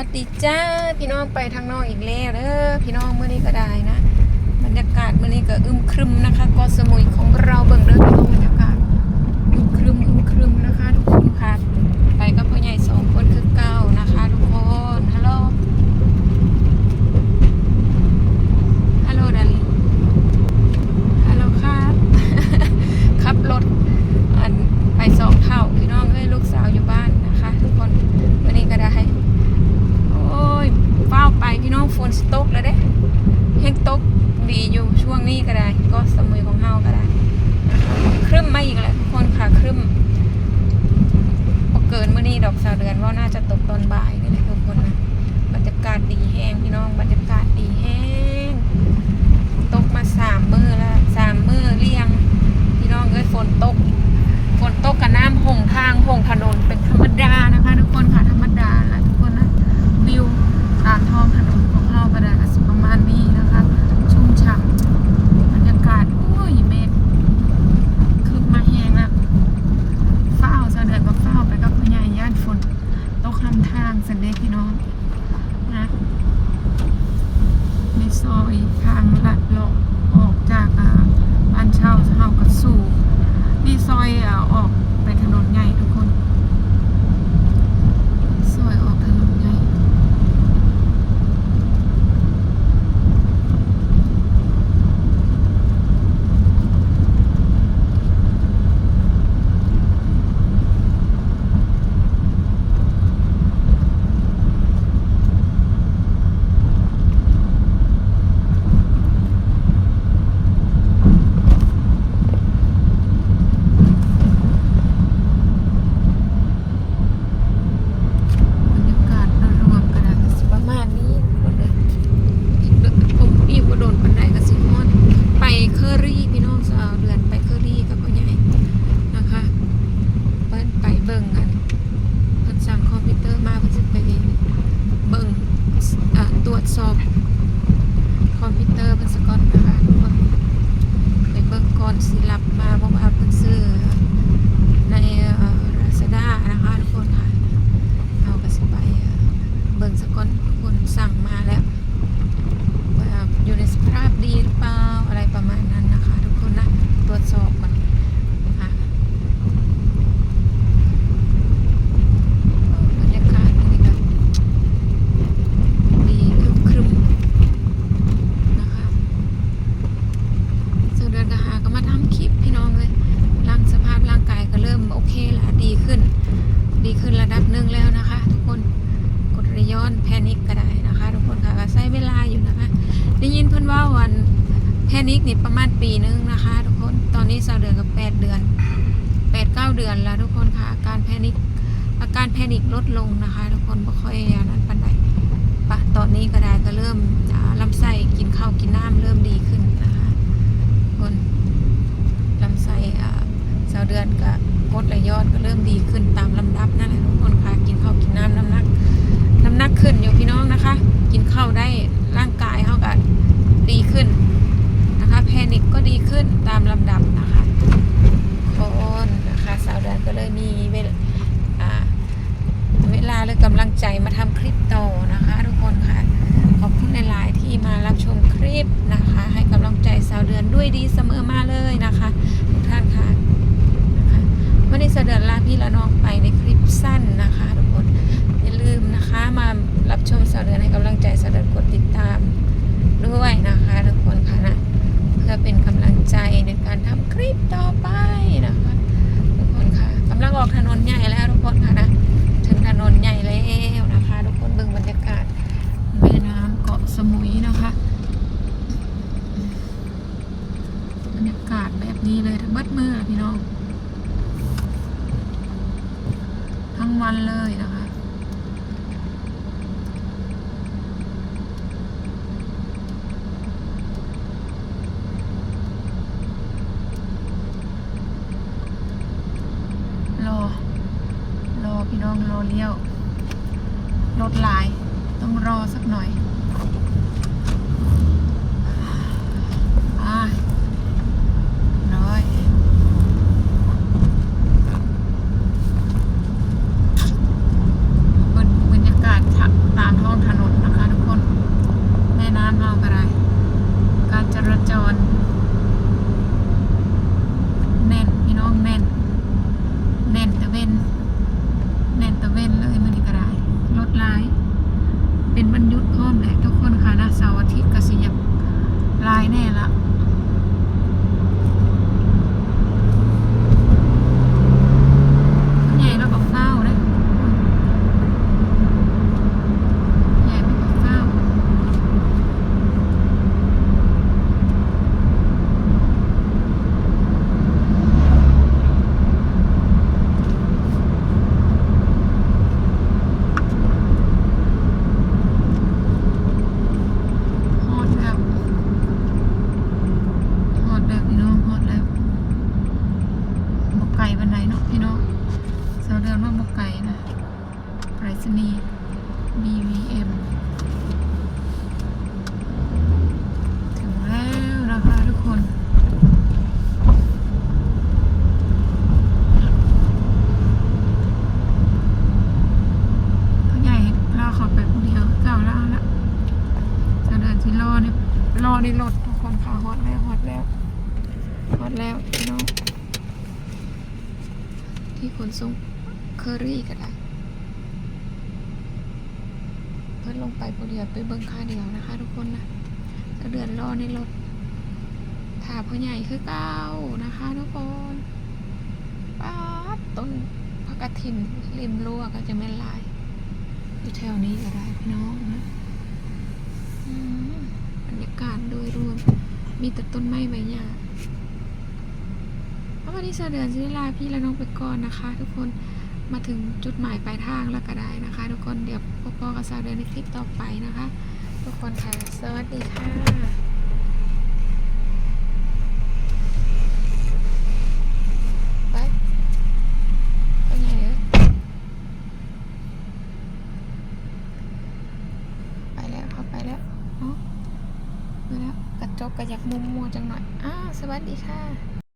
วัสดีจ้าพี่น้องไปทางนอกอีกแล้วเด้อพี่น้องเมื่อนี้ก็ได้นะ บรรยากาศเมื่อนี้ก็อึมครึมนะคะก็สมุยของเราเบิ่งเด้อพี่น้องบรรยากาศอึมครึมนะคะ ทุกคนค่ะไปกับพ่อใหญ่สองคนคือเก้านะคะ ทุกคนฮัลโหลฮัลโหลดาริฮัลโหลครับ ขับรถอันไปสองเท่าพี่น้องเอ้ยลูกสาวอยู่บ้านนะคะ ทุกคนวันนี้ก็ได้ โอ้ยเฝ้าวไปพี่น้องฝนสตกแล้วเด้เฮงตกดีอยู่ช่วงนี้ก็ได้ ก็สมุยของเฮาก็ได้ครึ้มมาอีกแล้วทุกคนค่ะครึ้มพีดอกสาวเดือนว่าน่าจะตกตอนบ่ายนี่แหละทุกคนนะบรรยากาศดีแห้งพี่น้องบรรยากาศดีแห้งตกมาสามมือแล้วสามมือเรียง พี่น้องเอ้ยฝนตก ย้อนแพนิคก็ได้นะคะทุกคนค่ะก็ใช้เวลาอยู่นะคะ ได้ยินเพิ่อนว่าวันแพนิคนี่ประมาณปีนึงนะคะ ทุกคนตอนนี้สาวเดือนกับแปดเดือนแปดเก้าเดือนแล้วทุกคนค่ะอาการแพนิคอาการแพนิคลดลงนะคะ ทุกคนไม่ค่อยอย่างนั้นปันใดปะตอนนี้ก็ได้ก็เริ่มลำไส้กินข้าวกินน้ำเริ่มดีขึ้นนะคะคนลำไส้อ่าสาวเดือนก็กดระยอดก็เริ่มดีขึ้นตามลำดับนั่นแหละทุกคนค่ะกินข้าวกินน้ำน้ำหนัก น้ำหนักขึ้นอยู่พี่น้องนะคะ กินข้าวได้ร่างกายเขาก็ดีขึ้นนะคะแพนิคก็ดีขึ้นตามลำดับนะคะคนนะคะสาวเดือนก็เลยมีเวลอ่าเวลาและ กำลังใจมาทำคลิปต่อนะคะ ทุกคนค่ะ ขอบคุณหลายๆที่มารับชมคลิปนะคะ ให้กำลังใจสาวเดือนด้วยดีเสมอมาเลยนะคะทุกท่านค่ะนะคะวันนี้เสด็จลาพี่ละน้องไปในคลิปสั้นนะคะทุกคนอย่าลืมนะคะมารับชมสาวเดือนให้กำลังใจสาวเดือนกดติดตามด้วยนะคะทุกคนค่ะนะเพื่อเป็นกำลังใจในการทำคลิปต่อไปนะคะ ทุกคนค่ะกำลังออกถนนใหญ่แล้วทุกคนค่ะนะ นนใหญ่แล้วนะคะ ทุกคนเบิ่งบรรยากาศแม่น้ำเกาะสมุยนะคะบรรยากาศแบบนี้เลยทั้งเบิดมือพี่น้อง ทั้งวันเลยนะคะ รอ รอพี่น้องรอ เลี้ยวรถลาย ต้องรอสักหน่อยอ่าร้อย บรรบรรยากาศตาม รอ ในรถทุกคนค่ะฮอตแล้วฮอตแล้วฮอตแล้วพี่น้องที่ขนส่งเคอรี่ก็ได้เพิ่นลงไปผู้เดียวไปเบิ่งค่าเดียวนะคะ ทุกคนนะก็เดือนรอในรถถาพ่อใหญ่คือเก้านะคะ ทุกคนป้าดต้นพักกระถินริมรั้วก็จะไม่ลายอยู่แถวนี้ก็ได้พี่น้องนะ อืม บรรยากาศโดยรวม มีแต่ต้นไม้ใบหญ้าวันนี้เสาเดือนสิลาพี่และน้องไปก่อนนะคะ ทุกคนมาถึงจุดหมายปลายทางแล้วก็ได้นะคะ ทุกคนเดี๋ยวพบกันเสาเดือนในคลิปต่อไปนะคะ ทุกคนค่ะสวัสดีค่ะ ไปไปไหนเอ่ยไปแล้วเขาไปแล้วเนาะไปแล้ว ก็อยากมุมมัวจังหน่อยอ้าวสวัสดีค่ะ